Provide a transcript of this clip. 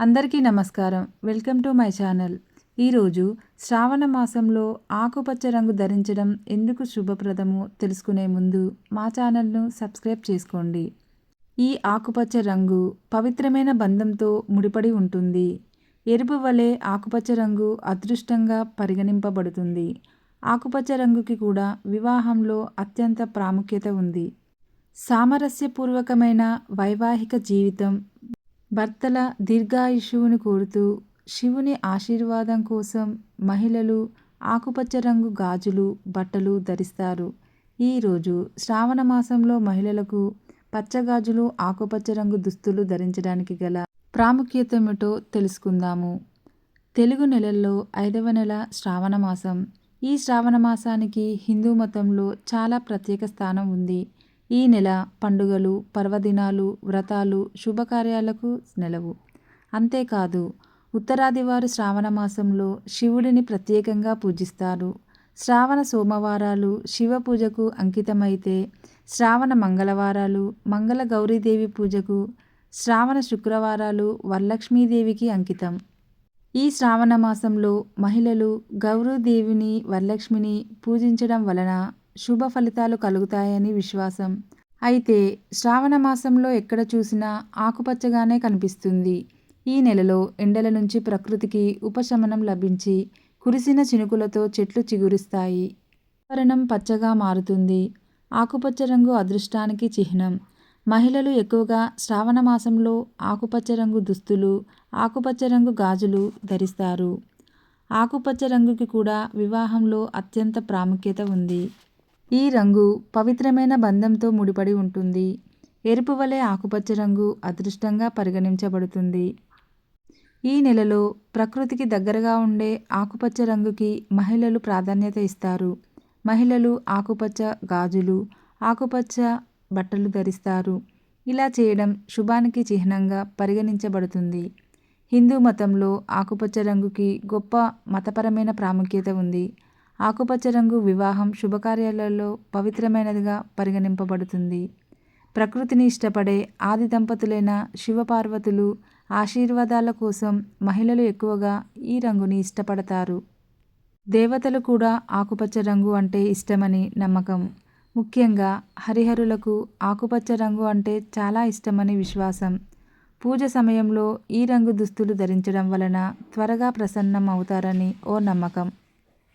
అందరికీ నమస్కారం. Welcome to my channel. ఈరోజు శ్రావణ మాసంలో ఆకుపచ్చ రంగు ధరించడం ఎందుకు శుభప్రదమో తెలుసుకునే ముందు మా ఛానల్ను సబ్స్క్రైబ్ చేసుకోండి. ఈ ఆకుపచ్చ రంగు పవిత్రమైన బంధంతో ముడిపడి ఉంటుంది. ఎరుపు వలె ఆకుపచ్చ రంగు అదృష్టంగా పరిగణింపబడుతుంది. ఆకుపచ్చ రంగుకి కూడా వివాహంలో అత్యంత ప్రాముఖ్యత ఉంది. సామరస్యపూర్వకమైన వైవాహిక జీవితం భర్తల దీర్ఘాయుష్యువును కోరుతూ శివుని ఆశీర్వాదం కోసం మహిళలు ఆకుపచ్చ రంగు గాజులు బట్టలు ధరిస్తారు. ఈరోజు శ్రావణ మాసంలో మహిళలకు పచ్చగాజులు ఆకుపచ్చ రంగు దుస్తులు ధరించడానికి గల ప్రాముఖ్యత ఏమిటో తెలుసుకుందాము. తెలుగు నెలల్లో ఐదవ నెల శ్రావణ మాసం. ఈ శ్రావణ మాసానికి హిందూ మతంలో చాలా ప్రత్యేక స్థానం ఉంది. ఈ నెల పండుగలు పర్వదినాలు వ్రతాలు శుభకార్యాలకు నెలవు. అంతేకాదు ఉత్తరాది వారు శ్రావణ మాసంలో శివుడిని ప్రత్యేకంగా పూజిస్తారు. శ్రావణ సోమవారాలు శివ పూజకు అంకితమైతే శ్రావణ మంగళవారాలు మంగళ గౌరీదేవి పూజకు శ్రావణ శుక్రవారాలు వరలక్ష్మీదేవికి అంకితం. ఈ శ్రావణ మాసంలో మహిళలు గౌరీదేవిని వరలక్ష్మిని పూజించడం వలన శుభ ఫలితాలు కలుగుతాయని విశ్వాసం. అయితే శ్రావణ మాసంలో ఎక్కడ చూసినా ఆకుపచ్చగానే కనిపిస్తుంది. ఈ నెలలో ఎండల నుంచి ప్రకృతికి ఉపశమనం లభించి కురిసిన చినుకులతో చెట్లు చిగురిస్తాయి. వాతావరణం పచ్చగా మారుతుంది. ఆకుపచ్చ రంగు అదృష్టానికి చిహ్నం. మహిళలు ఎక్కువగా శ్రావణ మాసంలో ఆకుపచ్చ రంగు దుస్తులు ఆకుపచ్చ రంగు గాజులు ధరిస్తారు. ఆకుపచ్చ రంగుకి కూడా వివాహంలో అత్యంత ప్రాముఖ్యత ఉంది. ఈ రంగు పవిత్రమైన బంధంతో ముడిపడి ఉంటుంది. ఎరుపు వలె ఆకుపచ్చ రంగు అదృష్టంగా పరిగణించబడుతుంది. ఈ నెలలో ప్రకృతికి దగ్గరగా ఉండే ఆకుపచ్చ రంగుకి మహిళలు ప్రాధాన్యత ఇస్తారు. మహిళలు ఆకుపచ్చ గాజులు ఆకుపచ్చ బట్టలు ధరిస్తారు. ఇలా చేయడం శుభానికి చిహ్నంగా పరిగణించబడుతుంది. హిందూ మతంలో ఆకుపచ్చ రంగుకి గొప్ప మతపరమైన ప్రాముఖ్యత ఉంది. ఆకుపచ్చ రంగు వివాహం శుభకార్యాలలో పవిత్రమైనదిగా పరిగణింపబడుతుంది. ప్రకృతిని ఇష్టపడే ఆది దంపతులైన శివపార్వతులు ఆశీర్వాదాల కోసం మహిళలు ఎక్కువగా ఈ రంగుని ఇష్టపడతారు. దేవతలు కూడా ఆకుపచ్చ రంగు అంటే ఇష్టమని నమ్మకం. ముఖ్యంగా హరిహరులకు ఆకుపచ్చ రంగు అంటే చాలా ఇష్టమని విశ్వాసం. పూజ సమయంలో ఈ రంగు దుస్తులు ధరించడం వలన త్వరగా ప్రసన్నం అవుతారని ఓ నమ్మకం.